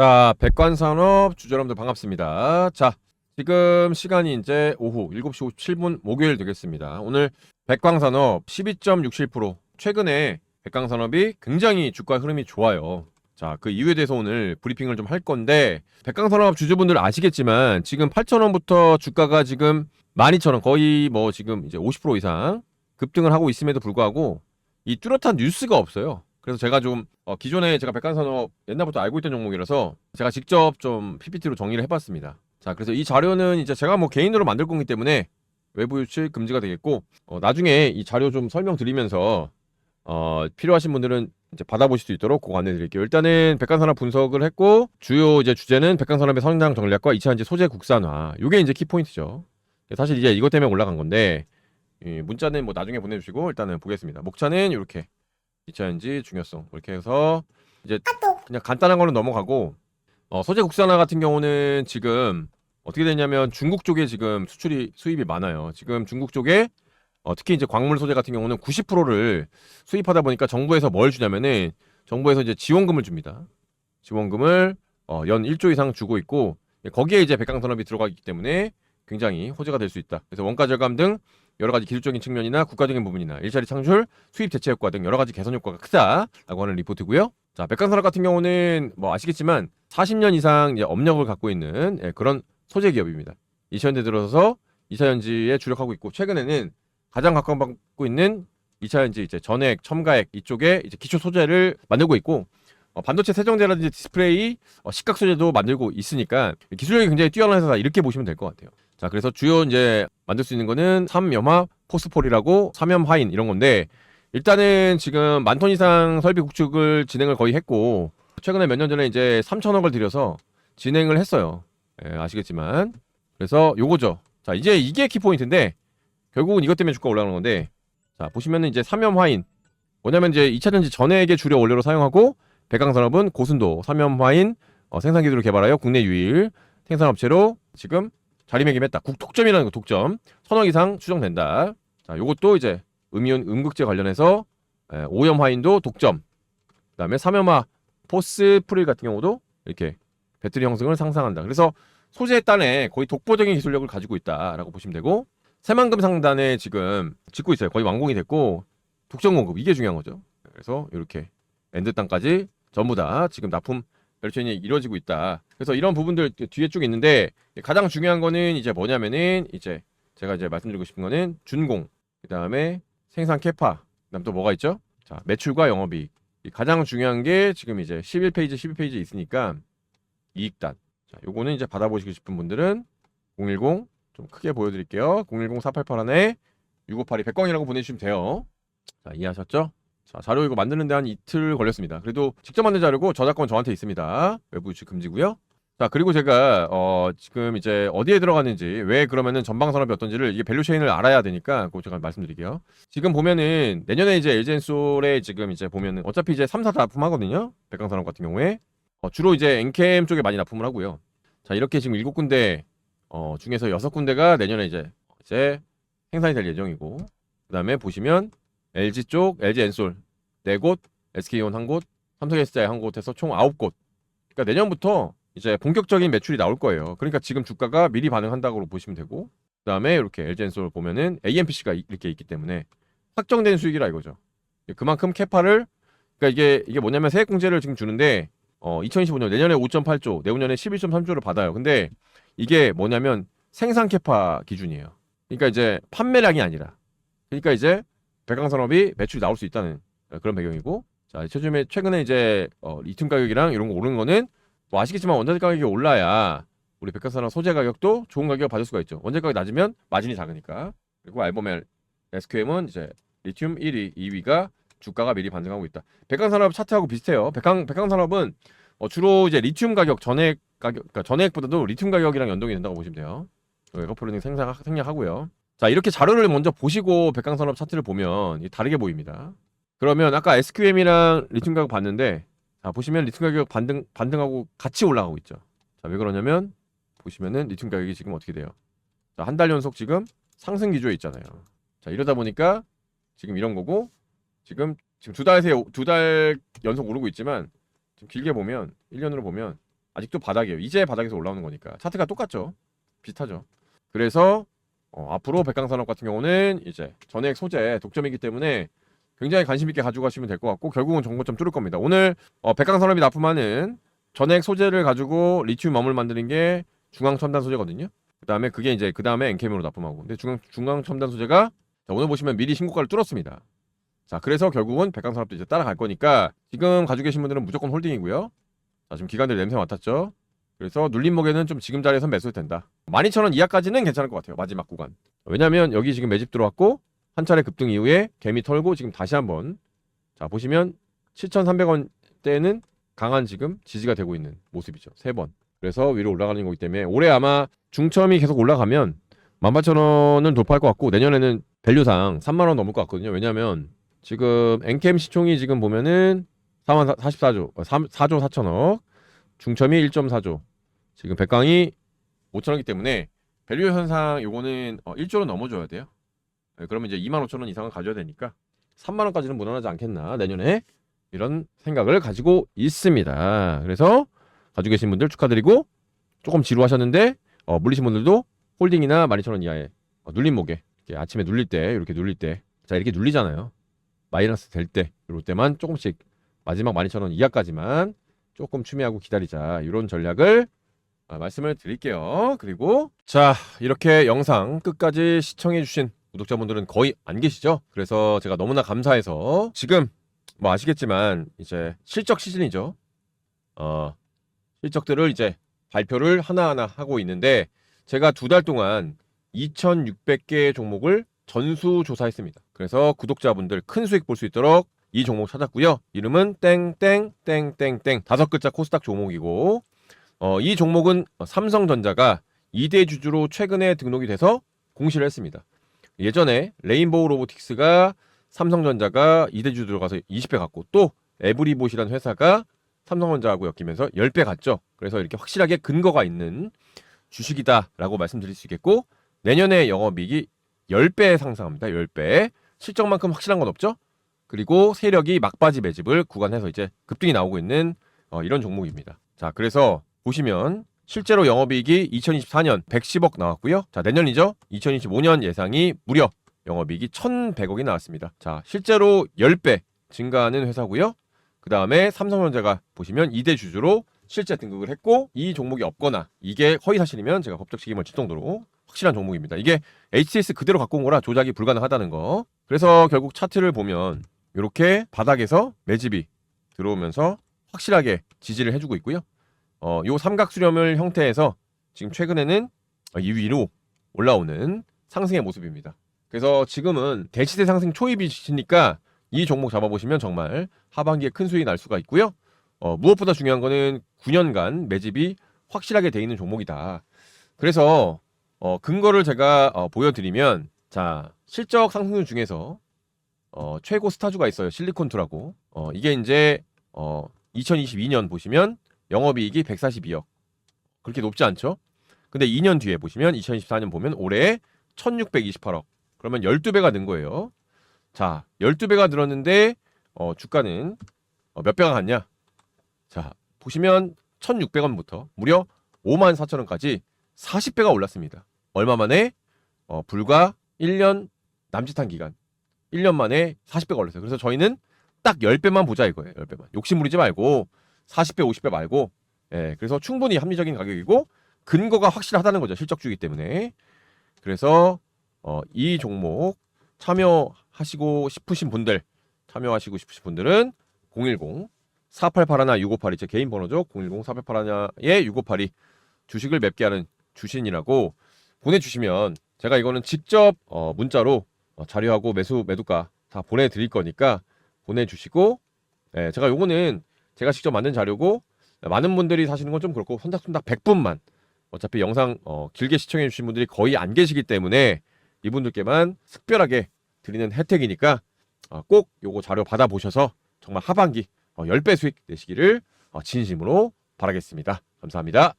자, 백관산업 주주 여러분들 반갑습니다. 자, 지금 시간이 이제 오후 7시 57분 목요일 되겠습니다. 오늘 백광산업 12.67% 최근에 백광산업이 굉장히 주가 흐름이 좋아요. 자, 그 이유에 대해서 오늘 브리핑을 좀 할 건데 백광산업 주주분들 아시겠지만 지금 8,000원부터 주가가 지금 12,000원 거의 뭐 지금 이제 50% 이상 급등을 하고 있음에도 불구하고 이 뚜렷한 뉴스가 없어요. 그래서 제가 좀 어, 기존에 제가 백간산업 옛날부터 알고 있던 종목이라서 제가 직접 좀 PPT로 정리를 해봤습니다. 자, 그래서 이 자료는 이제 제가 뭐 개인으로 만들 거기 때문에 외부 유출 금지가 되겠고 어, 나중에 이 자료 좀 설명드리면서 어, 필요하신 분들은 이제 받아보실 수 있도록 그 안내드릴게요. 일단은 백간산업 분석을 했고 주요 이제 주제는 백간산업의 성장 전략과 2차 이제 소재 국산화. 이게 이제 키포인트죠. 사실 이제 이것 때문에 올라간 건데 이 문자는 뭐 나중에 보내주시고 일단은 보겠습니다. 목차는 이렇게 2차전지 중요성 이렇게 해서 이제 그냥 간단한 거는 넘어가고 어, 소재 국산화 같은 경우는 지금 어떻게 되냐면 중국 쪽에 지금 수출이 수입이 많아요. 지금 중국 쪽에 어, 특히 이제 광물 소재 같은 경우는 90%를 수입하다 보니까 정부에서 뭘 주냐면은 정부에서 이제 지원금을 줍니다. 지원금을 어, 연 1조 이상 주고 있고 거기에 이제 백강산업이 들어가기 때문에 굉장히 호재가 될 수 있다. 그래서 원가 절감 등 여러 가지 기술적인 측면이나 국가적인 부분이나 일자리 창출, 수입 대체 효과 등 여러 가지 개선 효과가 크다라고 하는 리포트고요. 자, 백강산업 같은 경우는 뭐 아시겠지만 40년 이상 이제 업력을 갖고 있는 예, 그런 소재 기업입니다. 2000년대 들어서 2차전지에 주력하고 있고 최근에는 가장 각광받고 있는 2차전지 이제 전액, 첨가액 이쪽에 이제 기초 소재를 만들고 있고 어, 반도체 세정제라든지 디스플레이, 어, 식각 소재도 만들고 있으니까 기술력이 굉장히 뛰어난 회사다 이렇게 보시면 될 것 같아요. 자, 그래서 주요 이제 만들 수 있는 거는 삼염화 포스폴이라고 삼염화인 이런 건데 일단은 지금 만 톤 이상 설비 구축을 진행을 거의 했고 최근에 몇 년 전에 이제 3천억을 들여서 진행을 했어요. 예, 아시겠지만 그래서 요거죠. 자, 이제 이게 키포인트인데 결국은 이것 때문에 주가 올라가는 건데 자, 보시면은 이제 삼염화인 뭐냐면 이제 2차 전지 전액의 주력 원료로 사용하고 백강산업은 고순도 삼염화인 어, 생산 기술을 개발하여 국내 유일 생산업체로 지금 자리매김했다. 국톡점이라는 거 독점 선억 이상 추정된다. 자, 요것도 이제 음이온 음극제 관련해서 에, 오염화인도 독점. 그다음에 삼염화 포스프릴 같은 경우도 이렇게 배터리 형성을 상상한다. 그래서 소재 단에 거의 독보적인 기술력을 가지고 있다라고 보시면 되고 새만금 상단에 지금 짓고 있어요. 거의 완공이 됐고 독점 공급 이게 중요한 거죠. 그래서 이렇게 엔드 땅까지 전부 다 지금 납품 밸류체인이 이루어지고 있다. 그래서 이런 부분들 뒤에 쭉 있는데 가장 중요한 거는 이제 뭐냐면은 이제 제가 이제 말씀드리고 싶은 거는 준공, 그 다음에 생산 캐파, 그다음 또 뭐가 있죠? 자, 매출과 영업이익. 이 가장 중요한 게 지금 이제 11페이지, 12페이지 있으니까 이익단. 자, 요거는 이제 받아보시고 싶은 분들은 010 좀 크게 보여드릴게요. 010-4881에 6582 백광이라고 보내주시면 돼요. 자, 이해하셨죠? 자, 자료 이거 만드는데 한 이틀 걸렸습니다. 그래도 직접 만든 자료고 저작권 저한테 있습니다. 외부 유출 금지고요. 자, 그리고 제가 어, 지금 이제 어디에 들어갔는지 왜 그러면은 전방 산업이 어떤지를 이게 밸류 체인을 알아야 되니까 그거 제가 말씀드릴게요. 지금 보면은 내년에 이제 엘젠솔에 지금 이제 보면은 어차피 이제 3, 4다 납품하거든요. 백강 산업 같은 경우에 어, 주로 이제 엔캠 쪽에 많이 납품을 하고요. 자, 이렇게 지금 일곱 군데 어, 중에서 여섯 군데가 내년에 이제 이제 생산이 될 예정이고 그다음에 보시면 LG 쪽 LG 엔솔 네 곳, SK온 한 곳, 삼성 SDI 한 곳에서 총 아홉 곳. 그러니까 내년부터 이제 본격적인 매출이 나올 거예요. 그러니까 지금 주가가 미리 반응한다고 보시면 되고 그다음에 이렇게 LG 엔솔 보면은 AMPC가 이렇게 있기 때문에 확정된 수익이라 이거죠. 그만큼 캐파를 그러니까 이게 이게 뭐냐면 세액 공제를 지금 주는데 어 2025년 내년에 5.8조, 내후년에 11.3조를 받아요. 근데 이게 뭐냐면 생산 캐파 기준이에요. 그러니까 이제 판매량이 아니라 그러니까 이제 백강산업이 매출이 나올 수 있다는 그런 배경이고 자 최근에 최근에 이제 어, 리튬 가격이랑 이런 거 오르는 거는 뭐 아시겠지만 원자재 가격이 올라야 우리 백화산업 소재 가격도 좋은 가격을 받을 수가 있죠. 원자재 가격이 낮으면 마진이 작으니까. 그리고 알보멜 SQM은 이제 리튬 1위, 2위가 주가가 미리 반등하고 있다. 백강산업 차트하고 비슷해요. 백강 백강산업은 어, 주로 이제 리튬 가격 전액 가격 그러니까 전액보다도 리튬 가격이랑 연동이 된다고 보시면 돼요. 에코프로닝 생산 생략하고요. 자 이렇게 자료를 먼저 보시고 백강산업 차트를 보면 다르게 보입니다. 그러면 아까 SQM이랑 리튬 가격 봤는데 자 보시면 리튬 가격 반등 반등하고 같이 올라가고 있죠. 자 왜 그러냐면 보시면은 리튬 가격이 지금 어떻게 돼요? 자 한 달 연속 지금 상승 기조에 있잖아요. 자 이러다 보니까 지금 이런 거고 지금 지금 두 달새 두달 연속 오르고 있지만 지금 길게 보면 1년으로 보면 아직도 바닥이에요. 이제 바닥에서 올라오는 거니까 차트가 똑같죠. 비슷하죠. 그래서 어, 앞으로 백강산업 같은 경우는 이제 전액 소재 독점이기 때문에 굉장히 관심 있게 가지고 가시면 될 것 같고 결국은 정보점 뚫을 겁니다. 오늘 어, 백강산업이 납품하는 전액 소재를 가지고 리튬 멈을 만드는 게 중앙 첨단 소재거든요. 그다음에 그게 이제 그다음에 엔캠으로 납품하고. 근데 중앙 중앙 첨단 소재가 자, 오늘 보시면 미리 신고가를 뚫었습니다. 자, 그래서 결국은 백강산업도 이제 따라갈 거니까 지금 가지고 계신 분들은 무조건 홀딩이고요. 자, 지금 기관들 냄새 맡았죠. 그래서 눌림목에는 좀 지금 자리에서 매수해도 된다. 12,000원 이하까지는 괜찮을 것 같아요. 마지막 구간. 왜냐면 여기 지금 매집 들어왔고 한 차례 급등 이후에 개미 털고 지금 다시 한번 자, 보시면 7,300원대는 강한 지금 지지가 되고 있는 모습이죠. 세 번. 그래서 위로 올라가는 거기 때문에 올해 아마 중점이 계속 올라가면 18,000원을 돌파할 것 같고 내년에는 밸류상 3만 원 넘을 것 같거든요. 왜냐면 지금 엔캠 시총이 지금 보면은 4만 44조, 3, 4조 4천억, 중점이 1.4조. 지금 백강이 5천억이기 때문에 밸류 현상 요거는 어, 1조로 넘어줘야 돼요. 네, 그러면 이제 2만 5천 원 이상은 가져야 되니까 3만 원까지는 무난하지 않겠나 내년에 이런 생각을 가지고 있습니다. 그래서 가지고 계신 분들 축하드리고 조금 지루하셨는데 어, 물리신 분들도 홀딩이나 12,000원 이하의 어, 눌림목에 이렇게 아침에 눌릴 때 이렇게 눌릴 때 자 이렇게 눌리잖아요. 마이너스 될 때 이럴 때만 조금씩 마지막 12,000원 이하까지만 조금 추미하고 기다리자 이런 전략을 아, 말씀을 드릴게요. 그리고 자 이렇게 영상 끝까지 시청해 주신 구독자분들은 거의 안 계시죠? 그래서 제가 너무나 감사해서 지금 뭐 아시겠지만 이제 실적 시즌이죠. 어 실적들을 이제 발표를 하나하나 하고 있는데 제가 두 달 동안 2,600개의 종목을 전수 조사했습니다. 그래서 구독자분들 큰 수익 볼 수 있도록 이 종목 찾았고요. 이름은 땡땡땡땡땡 다섯 글자 코스닥 종목이고 어, 이 종목은 삼성전자가 2대 주주로 최근에 등록이 돼서 공시를 했습니다. 예전에 레인보우 로보틱스가 삼성전자가 2대 주주 들어가서 20배 갔고 또 에브리봇이라는 회사가 삼성전자하고 엮이면서 10배 갔죠. 그래서 이렇게 확실하게 근거가 있는 주식이다라고 말씀드릴 수 있겠고 내년에 영업이익이 10배 상승합니다. 10배. 실적만큼 확실한 건 없죠. 그리고 세력이 막바지 매집을 구간해서 이제 급등이 나오고 있는 어, 이런 종목입니다. 자, 그래서 보시면 실제로 영업이익이 2024년 110억 나왔고요. 자, 내년이죠. 2025년 예상이 무려 영업이익이 1,100억이 나왔습니다. 자, 실제로 10배 증가하는 회사고요. 그 다음에 삼성전자가 보시면 2대 주주로 실제 등극을 했고 이 종목이 없거나 이게 허위 사실이면 제가 법적 책임을 질 정도로 확실한 종목입니다. 이게 HTS 그대로 갖고 온 거라 조작이 불가능하다는 거. 그래서 결국 차트를 보면 이렇게 바닥에서 매집이 들어오면서 확실하게 지지를 해주고 있고요. 어, 요 삼각 수렴을 형태에서 지금 최근에는 이 위로 올라오는 상승의 모습입니다. 그래서 지금은 대시세 상승 초입이시니까 이 종목 잡아보시면 정말 하반기에 큰 수익이 날 수가 있고요. 어, 무엇보다 중요한 거는 9년간 매집이 확실하게 돼 있는 종목이다. 그래서 어, 근거를 제가 어, 보여드리면 자 실적 상승률 중에서 어, 최고 스타주가 있어요 실리콘투라고 어, 이게 이제 어, 2022년 보시면 영업이익이 142억 그렇게 높지 않죠? 근데 2년 뒤에 보시면 2024년 보면 올해 1628억 그러면 12배가 는 거예요. 자 12배가 늘었는데 어, 주가는 어, 몇 배가 갔냐? 자 보시면 1600원부터 무려 5만 4천원까지 40배가 올랐습니다. 얼마 만에? 어, 불과 1년 남짓한 기간. 1년 만에 40배가 올랐어요. 그래서 저희는 딱 10배만 보자 이거예요. 10배만. 욕심 부리지 말고 40배, 50배 말고 예, 그래서 충분히 합리적인 가격이고 근거가 확실하다는 거죠. 실적주기 때문에. 그래서 어, 이 종목 참여하시고 싶으신 분들 참여하시고 싶으신 분들은 010 4881 6582 제 개인 번호죠. 010 4881에 6582 주식을 맵게 하는 주신이라고 보내주시면 제가 이거는 직접 어, 문자로 어, 자료하고 매수 매도가 다 보내드릴 거니까 보내주시고 예, 제가 요거는 제가 직접 만든 자료고 많은 분들이 사시는 건 좀 그렇고 손닥손닥 100분만 어차피 영상 어, 길게 시청해 주신 분들이 거의 안 계시기 때문에 이분들께만 특별하게 드리는 혜택이니까 어, 꼭 요거 자료 받아보셔서 정말 하반기 어, 10배 수익 내시기를 어, 진심으로 바라겠습니다. 감사합니다.